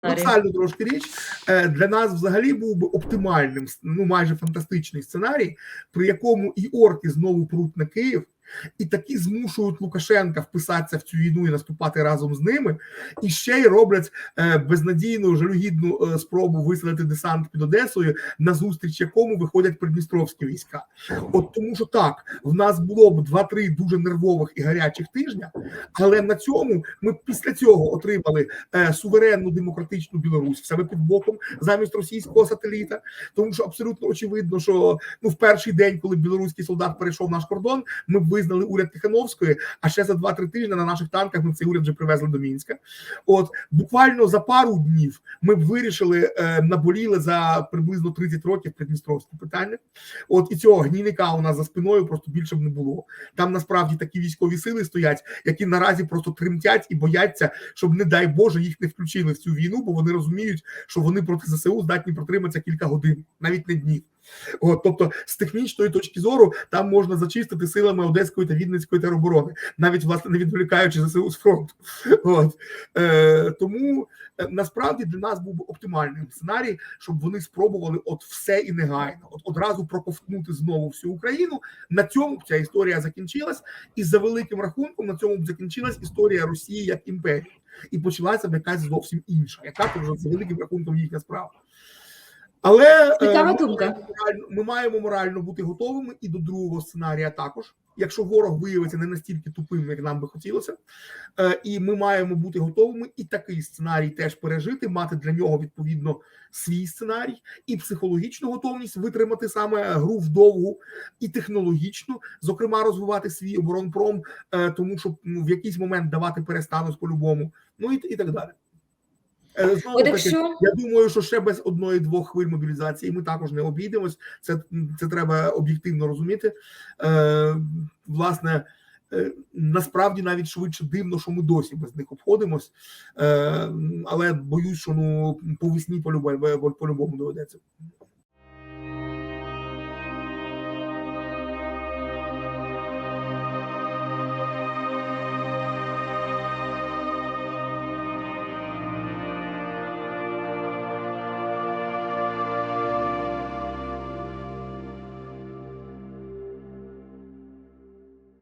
Парадоксальну трошки річ. Е, для нас взагалі був би оптимальним, ну майже фантастичний сценарій, при якому і орки знову пруть на Київ, і таки змушують Лукашенка вписатися в цю війну і наступати разом з ними, і ще й роблять е, безнадійну жалюгідну е, спробу виселити десант під Одесою, на зустріч якому виходять придністровські війська. От тому, що так, в нас було б два-три дуже нервових і гарячих тижня, але на цьому ми після цього отримали е, суверенну демократичну Білорусь себе під боком замість російського сателіта. Тому що абсолютно очевидно, що ну в перший день, коли білоруський солдат перейшов наш кордон, ми б визнали уряд Тихановської. А ще за 2-3 тижні на наших танках ми цей уряд вже привезли до Мінська. От буквально за пару днів ми б вирішили е, наболіли за приблизно 30 років придністровське питання. От і цього гнійника у нас за спиною просто більше б не було. Там насправді такі військові сили стоять, які наразі просто тремтять і бояться, щоб, не дай Боже, їх не включили в цю війну, бо вони розуміють, що вони проти ЗСУ здатні протриматися кілька годин, навіть не днів. От, тобто, з технічної точки зору, там можна зачистити силами Одеської та Вінницької тероборони, навіть власне не відволікаючи ЗСУ з фронту. От е, тому е, насправді для нас був би оптимальним сценарій, щоб вони спробували от все і негайно, от одразу проковтнути знову всю Україну. На цьому ця історія закінчилась, і за великим рахунком на цьому б закінчилась історія Росії як імперії, і почалася б якась зовсім інша, яка то вже за великим рахунком їхня справа. Але е, Цікава думка. морально- ми маємо морально бути готовими і до другого сценарія також. Якщо ворог виявиться не настільки тупим, як нам би хотілося, Е, і ми маємо бути готовими і такий сценарій теж пережити, мати для нього відповідно свій сценарій, і психологічну готовність витримати саме гру вдовгу, і технологічну, зокрема, розвивати свій оборонпром, е, тому що ну, в якийсь момент давати перестануть по-любому, ну і, і так далі. Е, Знову От таки, я думаю, що ще без одної-двох хвиль мобілізації ми також не обійдемось. Це, це треба об'єктивно розуміти. Е, власне, е, насправді навіть швидше дивно, що ми досі без них обходимось. Е, але боюсь, що ну по весні по-любому, по-любому доведеться.